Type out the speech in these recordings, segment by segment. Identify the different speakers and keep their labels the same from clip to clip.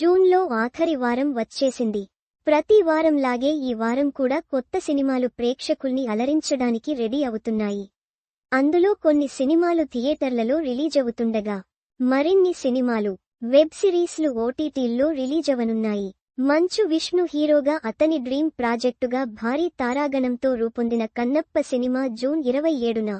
Speaker 1: జూన్లో ఆఖరి వారం వచ్చేసింది. ప్రతి వారంలాగే ఈ వారం కూడా కొత్త సినిమాలు ప్రేక్షకుల్ని అలరించడానికి రెడీ అవుతున్నాయి. అందులో కొన్ని సినిమాలు థియేటర్లలో రిలీజ్ అవుతుండగా మరిన్ని సినిమాలు వెబ్ సిరీస్లు ఓటీటీల్లో రిలీజ్ అవనున్నాయి. మంచు విష్ణు హీరోగా అతని డ్రీమ్ ప్రాజెక్టుగా భారీ తారాగణంతో రూపొందిన కన్నప్ప సినిమా జూన్ ఇరవై ఏడున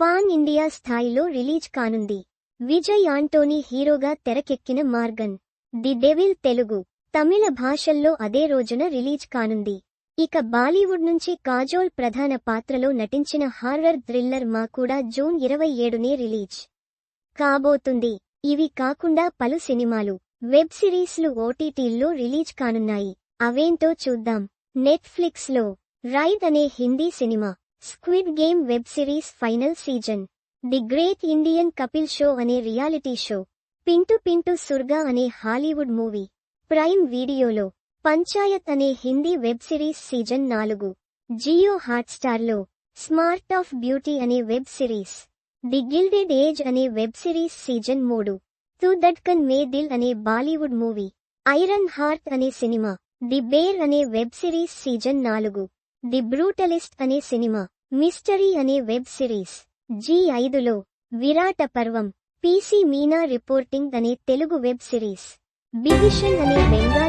Speaker 1: పాన్ ఇండియా స్థాయిలో రిలీజ్ కానుంది. విజయ్ ఆంటోనీ హీరోగా తెరకెక్కిన మార్గన్ ది డెవిల్ తెలుగు. తమిళ భాషల్లో అదే రోజున రిలీజ్ కానుంది. ఇక బాలీవుడ్ నుంచి కాజోల్ ప్రధాన పాత్రలో నటించిన హారర్ థ్రిల్లర్ మా కూడా జూన్ ఇరవై ఏడునే రిలీజ్ కాబోతుంది. ఇవి కాకుండా పలు సినిమాలు వెబ్ సిరీస్లు ఓటీటీల్లో రిలీజ్ కానున్నాయి. అవేంటో చూద్దాం. నెట్ఫ్లిక్స్లో రైడ్ అనే Hindi cinema squid game web series final season. The great Indian Kapil show అనే రియాలిటీ షో. పింటు పింటు సుర్గా అనే హాలీవుడ్ మూవీ. ప్రైమ్ వీడియోలో పంచాయత్ అనే హిందీ వెబ్ సిరీస్ సీజన్ నాలుగు. జియో హాట్స్టార్లో స్మార్ట్ ఆఫ్ బ్యూటీ అనే web series. The gilded age అనే వెబ్ సిరీస్ సీజన్ మూడు. తు దట్కన్ మే దిల్ అనే బాలీవుడ్ మూవీ. ఐరన్ హార్ట్ అనే సినిమా. ది బేర్ అనే వెబ్ సిరీస్ సీజన్ నాలుగు. ది బ్రూటలిస్ట్ అనే సినిమా. మిస్టరీ అనే వెబ్ సిరీస్. జీ ఐదులో విరాట పర్వం. పీసీ మీనా రిపోర్టింగ్ అనే తెలుగు వెబ్ సిరీస్. బిగిషన్ అనే బెంగాల్